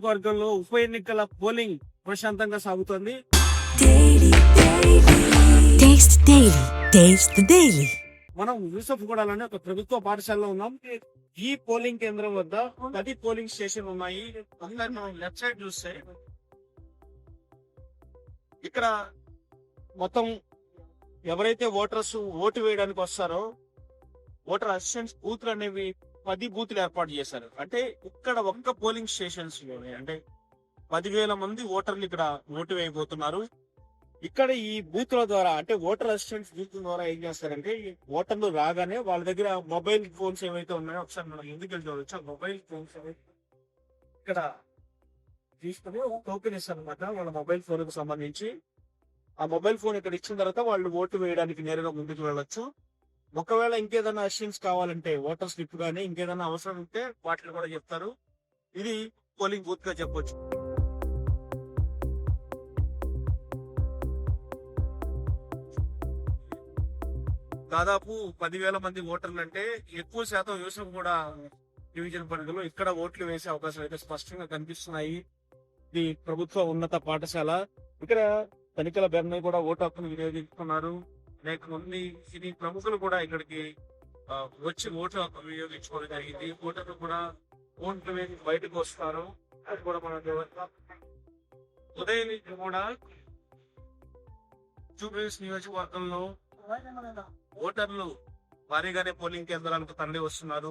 నియోజకవర్గంలో ఉప ఎన్నికల పోలింగ్ ప్రశాంతంగా సాగుతోంది. మనం యూసఫ్ గూడలోనే ఒక ప్రభుత్వ పాఠశాలలో ఉన్నాం. ఈ పోలింగ్ కేంద్రం వద్ద పది పోలింగ్ స్టేషన్ ఉన్నాయి. ఒకసారి మనం లెఫ్ట్ సైడ్ చూస్తే ఇక్కడ మొత్తం ఎవరైతే ఓటర్స్ ఓటు వేయడానికి వస్తారో ఓటర్ అసిస్టెంట్స్ బూత్లు అనేవి పది బూతులు ఏర్పాటు చేశారు. అంటే ఇక్కడ ఒక్క పోలింగ్ స్టేషన్స్లోనే అంటే పదివేల మంది ఓటర్లు ఇక్కడ ఓటు వేయబోతున్నారు. ఇక్కడ ఈ బూత్ల ద్వారా అంటే ఓటర్ అసిస్టెంట్స్ బూత్ ద్వారా ఏం చేస్తారంటే ఓటర్లు రాగానే వాళ్ళ దగ్గర మొబైల్ ఫోన్స్ ఏవైతే ఉన్నాయో ఒకసారి మనం ఎందుకు చూడవచ్చు ఆ మొబైల్ ఫోన్స్ ఇక్కడ తీసుకుని టోకెన్ ఇస్తారు అనమాట వాళ్ళ మొబైల్ ఫోన్కు సంబంధించి. ఆ మొబైల్ ఫోన్ ఇక్కడ ఇచ్చిన తర్వాత వాళ్ళు ఓటు వేయడానికి నేరుగా ముందుకు వెళ్ళొచ్చు. ఒకవేళ ఇంకేదైనా అసిస్టెన్స్ కావాలంటే ఓటర్ స్లిప్ కానీ ఇంకేదైనా అవసరం ఉంటే వాటిని కూడా చెప్తారు. ఇది పోలింగ్ బూత్గా చెప్పొచ్చు. దాదాపు పదివేల మంది ఓటర్లు అంటే ఎక్కువ శాతం యూసఫ్ కూడా డివిజన్ పరిధిలో ఇక్కడ ఓట్లు వేసే అవకాశాలు అయితే స్పష్టంగా కనిపిస్తున్నాయి. ఇది ప్రభుత్వ ఉన్నత పాఠశాల. ఇక్కడ తనిఖీల బెర్నై కూడా ఓటు హక్కును వినియోగించుకున్నారు. అనేక కొన్ని సినీ ప్రముఖులు కూడా ఇక్కడికి వచ్చి ఓట్లు వినియోగించుకోవడం జరిగింది. ఓటర్లు కూడా ఓట్లు వేసి బయటకు వస్తారు. అది కూడా మనం ఉదయం నుంచి కూడా జూబ్లీస్ నియోజకవర్గంలో ఓటర్లు భారీగానే పోలింగ్ కేంద్రాలకు తరలి వస్తున్నారు.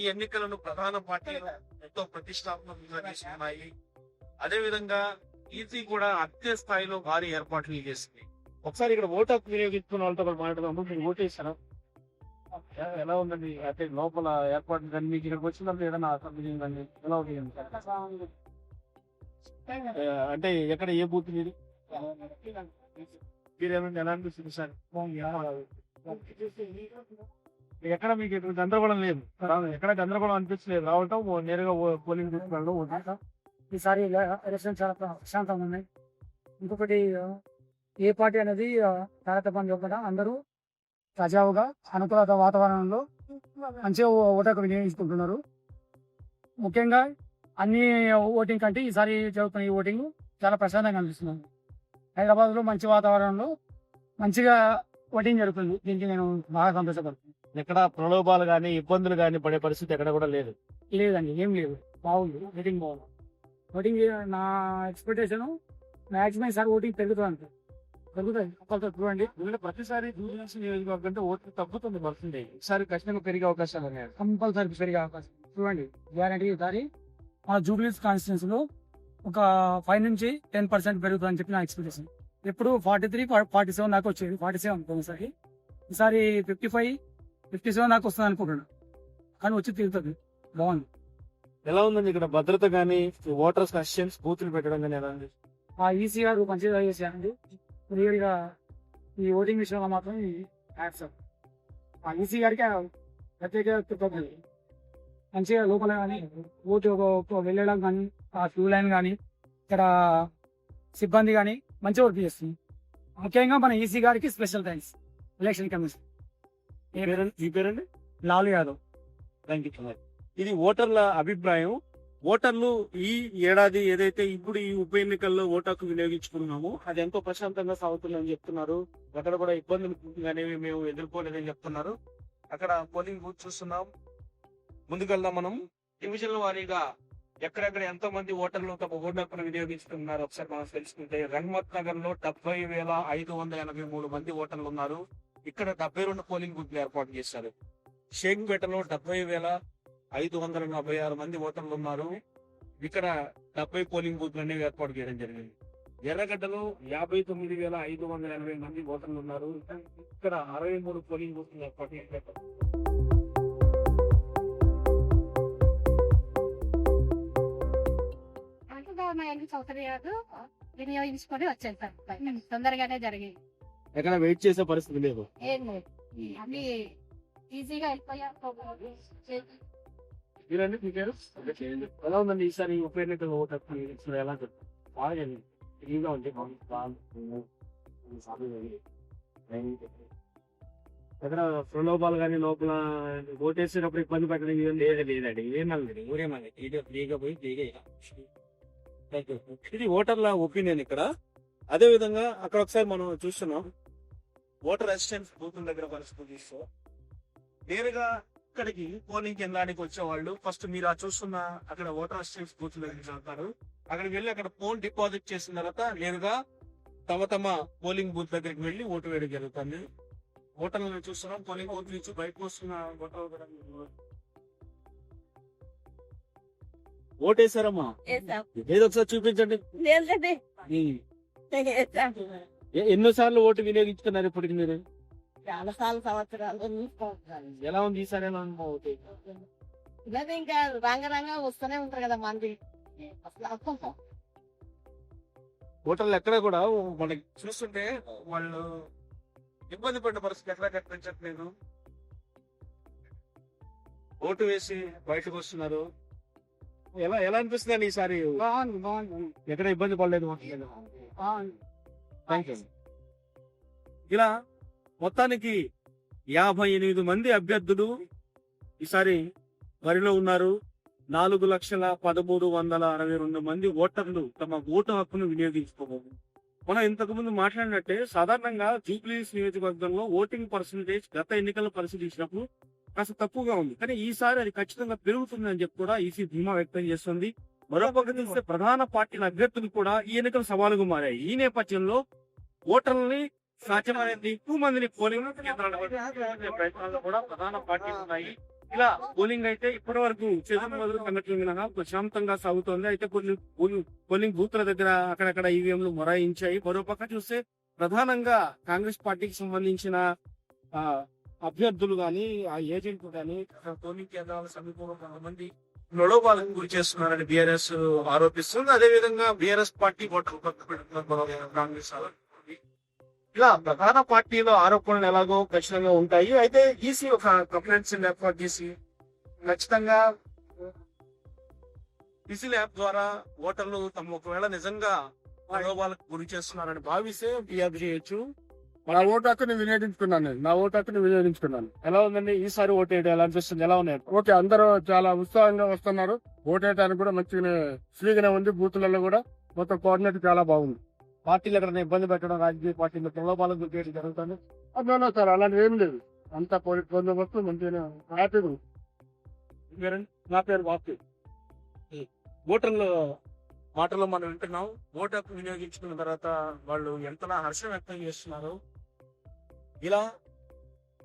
ఈ ఎన్నికలను ప్రధాన పార్టీలు ఎంతో ప్రతిష్టాత్మకంగా తీసుకున్నాయి అదే విధంగా ఈసీ కూడా అత్య స్థాయిలో భారీ ఏర్పాట్లు చేసింది. ఒకసారి ఇక్కడ ఓటు హక్కు వినియోగించుకున్న వాళ్ళతో కూడా మాట్లాడదాం. మీరు ఓటు వేసారా ఎలా ఉందండి? అంటే లోపల ఏర్పాట్లు కానీ మీకు ఇక్కడికి వచ్చినప్పుడు ఏదైనా కానీ ఎలా ఉంది? అంటే ఎక్కడ ఏ బూత్ మీది? మీరేమైనా ఎలా అనిపిస్తుంది సార్? ఎక్కడ మీకు ఇక్కడ గందరగోళం లేదు. ఎక్కడ గందరగోళం అనిపించలేదు. రావటం నేరుగా పోలింగ్ బూత్ వెళ్ళడం ఈసారి ఎలక్షన్ చాలా ప్ర- ప్రశాంతంగా ఉన్నాయి. ఇంకొకటి ఏ పార్టీ అనేది తారతమ్యం చెప్పకుండా అందరూ సజావుగా అనుకూలత వాతావరణంలో మంచిగా ఓటకు వినియోగించుకుంటున్నారు. ముఖ్యంగా అన్ని ఓటింగ్ కంటే ఈసారి జరుగుతున్న ఈ ఓటింగ్ చాలా ప్రశాంతంగా అనిపిస్తుంది. హైదరాబాద్లో మంచి వాతావరణంలో మంచిగా ఓటింగ్ జరుగుతుంది. దీనికి నేను బాగా సంతోషపడుతున్నాను. ఎక్కడ ప్రలోభాలు కానీ ఇబ్బందులు కానీ పడే పరిస్థితి ఎక్కడ కూడా లేదు. లేదండి ఏం లేదు. బాగుంది ఓటింగ్ బాగుంది. ఓటింగ్ నా ఎక్స్పెక్టేషన్ మాక్సిమం ఈసారి ఓటింగ్ పెరుగుతుంది చూడండి. ఎందుకంటే ప్రతిసారి దూరదర్శన్ నియోజకవర్గం అంటే ఓట్లు తగ్గుతుంది పర్సెంటేజ్ ఈసారి ఖచ్చితంగా పెరిగే అవకాశాలు ఉన్నాయి. కంపల్సరీ పెరిగే అవకాశం. చూడండి గ్యారంటీ ఈసారి మన జూబ్లీస్ కాన్స్టిట్యూన్స్లో ఒక ఫైవ్ నుంచి టెన్ పర్సెంట్ పెరుగుతుంది అని చెప్పి నా ఎక్స్పెక్టేషన్ ఎప్పుడు ఫార్టీ త్రీ ఫార్టీ సెవెన్ దాకా వచ్చేది. ఫార్టీ సెవెన్ పోయినసారి ఈసారి ఫిఫ్టీ ఫైవ్ ఫిఫ్టీ సెవెన్ దాకా వస్తుంది అనుకుంటున్నాను కానీ వచ్చి తీరుతుంది. బాగుంది. ఎలా ఉందండి ఇక్కడ భద్రత కానీ ఓటర్స్ అసిస్టెంట్స్ బూతులు పెట్టడం కానీ ఎలా ఉంది? ఆ ఈసీ గారు మంచిగా చేశారండి రియల్గా ఈ ఓటింగ్ విషయంలో మాత్రం హ్యాట్స్. ఆ ఈసీ గారికి ప్రత్యేక కృతజ్ఞతలు మంచిగా లోపల కానీ ఓటు వెళ్ళడం కానీ ఆ క్యూ లైన్ కానీ ఇక్కడ సిబ్బంది కానీ మంచిగా వర్క్ చేస్తుంది ముఖ్యంగా మన ఈసీ గారికి స్పెషల్ థ్యాంక్స్. Election commission. మీ పేరండి? లాలు యాదవ్. థ్యాంక్ యూ ఇది ఓటర్ల అభిప్రాయం. ఓటర్లు ఈ ఏడాది ఏదైతే ఇప్పుడు ఈ ఉప ఎన్నికల్లో ఓటాకు వినియోగించుకున్నామో అది ఎంతో ప్రశాంతంగా సాగుతుందని చెప్తున్నారు. అక్కడ కూడా ఇబ్బందులు అనేవి మేము ఎదుర్కోలేదని చెప్తున్నారు. అక్కడ పోలింగ్ బూత్ చూస్తున్నాం. ముందుకెళ్దాం మనం. డివిజన్ల వారీగా ఎక్కడెక్కడ ఎంతో మంది ఓటర్లు తమ ఓటు వినియోగించుకున్నారు ఒకసారి మనం తెలుసుకుంటే రంగమత్ నగర్లో డెబ్బై వేల ఐదు వందల ఎనభై మూడు మంది ఓటర్లు ఉన్నారు. ఇక్కడ డెబ్బై రెండు పోలింగ్ బూత్లు ఏర్పాటు చేశారు. షేక్పేటలో డెబ్బై వేల ఐదు వందల నలభై ఆరు మంది ఓటర్లు ఉన్నారు ఇక్కడ డెబ్బై పోలింగ్ బూత్లు అనేవి ఏర్పాటు చేయడం జరిగింది. ఎర్రగడ్డలో యాభై తొమ్మిది వేల ఐదు వందల ఎనభై మంది ఓటర్లు ఉన్నారు ఇక్కడ అరవై మూడు పోలింగ్ బూత్లు ఏర్పాటు చేశారు. సౌకర్యాలు వినియోగించుకొని వచ్చేసారు. తొందరగానే జరిగాయి ఎక్కడ వెయిట్ చేసే పరిస్థితి లేదు. ఏం లేదు. అన్ని ఈజీగా మీరండి మీ పేరు? ఎలా ఉందండి? ఈసారి ఉప ఎన్నికల ఓటు హక్కు ఎలా జరుగుతుంది? బాగా జరిగింది ఫ్రీగా ఉంది ఎక్కడ ప్రలోభాలు కానీ లోపల ఓటేసేటప్పుడు ఇబ్బంది పెట్టడం ఏం లేదు లేదండి. ఏమన్నది ఊరేమన్నది ఫ్రీగా ఫ్రీగా పోయి ఫ్రీగా ఇది ఓటర్ల ఒపీనియన్ ఇక్కడ. అదే విధంగా అక్కడ ఒకసారి మనం చూస్తున్నాం. ఓటర్ అసిస్టెన్స్ బూత్ దగ్గర పరిస్థితి చూస్తూ నేరుగా ఇక్కడికి పోలింగ్ కేంద్రానికి వచ్చే వాళ్ళు ఫస్ట్ మీరు ఆ చూస్తున్న అక్కడ ఓటర్ అసిస్టెంట్ బూత్ దగ్గరికి వెళ్తారు అక్కడికి వెళ్ళి అక్కడ ఫోన్ డిపాజిట్ చేసిన తర్వాత నేరుగా తమ తమ పోలింగ్ బూత్ దగ్గరికి వెళ్ళి ఓటు వేయడం జరుగుతుంది. ఓటర్లను చూస్తున్నాం పోలింగ్ బూత్ నుంచి బయటకు వస్తున్న ఓటర్లు కూడా ఓటేశారమ్మా? ఏదో ఒకసారి చూపించండి. ఉమ్. ఎ- ఎన్నో సార్లు ఓటు వినియోగించుకున్నారు ఇప్పటికి మీరు? చాలా సార్లు సంవత్సరాలు చూసుకుంటున్నాను ఎలా ఉంది ఈసారి? ఎలా ఉంది? ఇలాగే ఇంకా రంగరంగ వస్తూనే ఉంటారు కదా మంది. ఓటర్లు ఎక్కడ కూడా మనకి చూస్తుంటే వాళ్ళు ఇబ్బంది పడిన పరిస్థితి ఎక్కడ కనిపించట్లేదు ఓటు వేసి బయటకు వస్తున్నారు. ఎలా ఎలా అనిపిస్తుంది ఈసారి? బాగుంది బాగుంది. ఎక్కడ ఇబ్బంది పడలేదు థ్యాంక్ యూ ఇలా మొత్తానికి యాభై ఎనిమిది మంది అభ్యర్థులు ఈసారి బరిలో ఉన్నారు. నాలుగు లక్షల పదమూడు వందల అరవై రెండు మంది ఓటర్లు తమ ఓటు హక్కును వినియోగించుకోబోదు మనం ఇంతకు ముందు మాట్లాడినట్టే సాధారణంగా జూబ్లీస్ నియోజకవర్గంలో ఓటింగ్ పర్సంటేజ్ గత ఎన్నికల్లో పరిశీలించినప్పుడు కాస్త తక్కువగా ఉంది. కానీ ఈసారి అది ఖచ్చితంగా పెరుగుతుందని చెప్పి కూడా ఈసీ ధీమా వ్యక్తం చేస్తుంది. మరోపక్క చూస్తే ప్రధాన పార్టీల అభ్యర్థులు కూడా ఈ ఎన్నికలు సవాలుగా మారాయి. ఈ నేపథ్యంలో ఓటర్లని సాధ్యమైనంత ఎక్కువ మందిని పోలింగ్ కేంద్రాల వరకు ప్రయత్నాలు కూడా ప్రధాన పార్టీలు ఉన్నాయి. ఇలా పోలింగ్ అయితే ఇప్పటి వరకు చేతుల మొదలు సంఘటనలు మినహా ప్రశాంతంగా సాగుతోంది. అయితే కొన్ని పోలింగ్- బూత్ల దగ్గర అక్కడక్కడ ఈవీఎంలు మొరాయించాయి. మరోపక్క చూస్తే ప్రధానంగా కాంగ్రెస్ పార్టీకి సంబంధించిన అభ్యర్థులు గాని ఆ ఏజెంట్లు గాని పోలింగ్ కేంద్రాల సమీపంలో కొంతమంది ప్రలోభాలకు గురి చేస్తున్నారని బీఆర్ఎస్ ఆరోపిస్తుంది. అదేవిధంగా బీఆర్ఎస్ పార్టీ ఓటర్లు పక్క పెడుతున్నారు కాంగ్రెస్ ఆరోపిస్తుంది. ఇలా ప్రధాన పార్టీలో ఆరోపణలు ఎలాగో ఖచ్చితంగా ఉంటాయి. అయితే ఈసీ ఒక కంప్లైంట్స్ ఏర్పాటు చేసి ఖచ్చితంగా ఈసీ యాప్ ద్వారా ఓటర్లు తమ ఒకవేళ నిజంగా ప్రలోభాలకు గురి చేస్తున్నారని భావిస్తే ఫిర్యాదు చేయొచ్చు. నా ఓటు హక్కుని వినియోగించుకున్నాను నేను. నా ఓటు హక్కుని వినియోగించుకున్నాను. ఎలా ఉందండి? ఈసారి ఓటు వేయడం ఎలా అనిపిస్తుంది? ఎలా ఉన్నాయి? ఓకే అందరూ చాలా ఉత్సాహంగా వస్తున్నారు. ఓటేయడానికి కూడా మంచిగానే ఫ్రీగానే ఉంది. బూతులలో కూడా మొత్తం కోఆర్డినేట్ చాలా బాగుంది. పార్టీలు ఎక్కడ ఇబ్బంది పెట్టడం రాజకీయ పార్టీలు ప్రలోభాలకు గురి చేయడం జరుగుతుంది. అందులో సార్ అలాంటి ఏం లేదు. అంతా పోలీస్ బందోబస్తు మంచిగానే హ్యాపీగా? నా పేరు బాపు ఓటర్లు మాటల్లో మనం వింటున్నాం. ఓటు హక్కు వినియోగించుకున్న తర్వాత వాళ్ళు ఎంతలా హర్షం వ్యక్తం చేస్తున్నారు ఇలా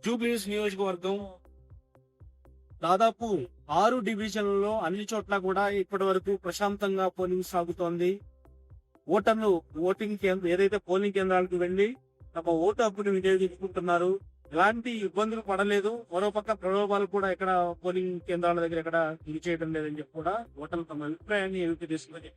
జూబ్లీస్ నియోజకవర్గం దాదాపు ఆరు డివిజన్లలో అన్ని చోట్ల కూడా ఇప్పటి వరకు ప్రశాంతంగా పోలింగ్ సాగుతోంది. ఓటర్లు ఓటింగ్ కేంద్ర ఏదైతే పోలింగ్ కేంద్రాలకు వెళ్ళి తమ ఓటు హక్కును వినియోగించుకుంటున్నారు ఎలాంటి ఇబ్బందులు పడలేదు. మరోపక్క ప్రలోభాలు కూడా ఇక్కడ పోలింగ్ కేంద్రాల దగ్గర ఎక్కడ ఇది చేయడం లేదని చెప్పి కూడా ఓటర్లు తమ అభిప్రాయాన్ని ఏమిటి తీసుకుని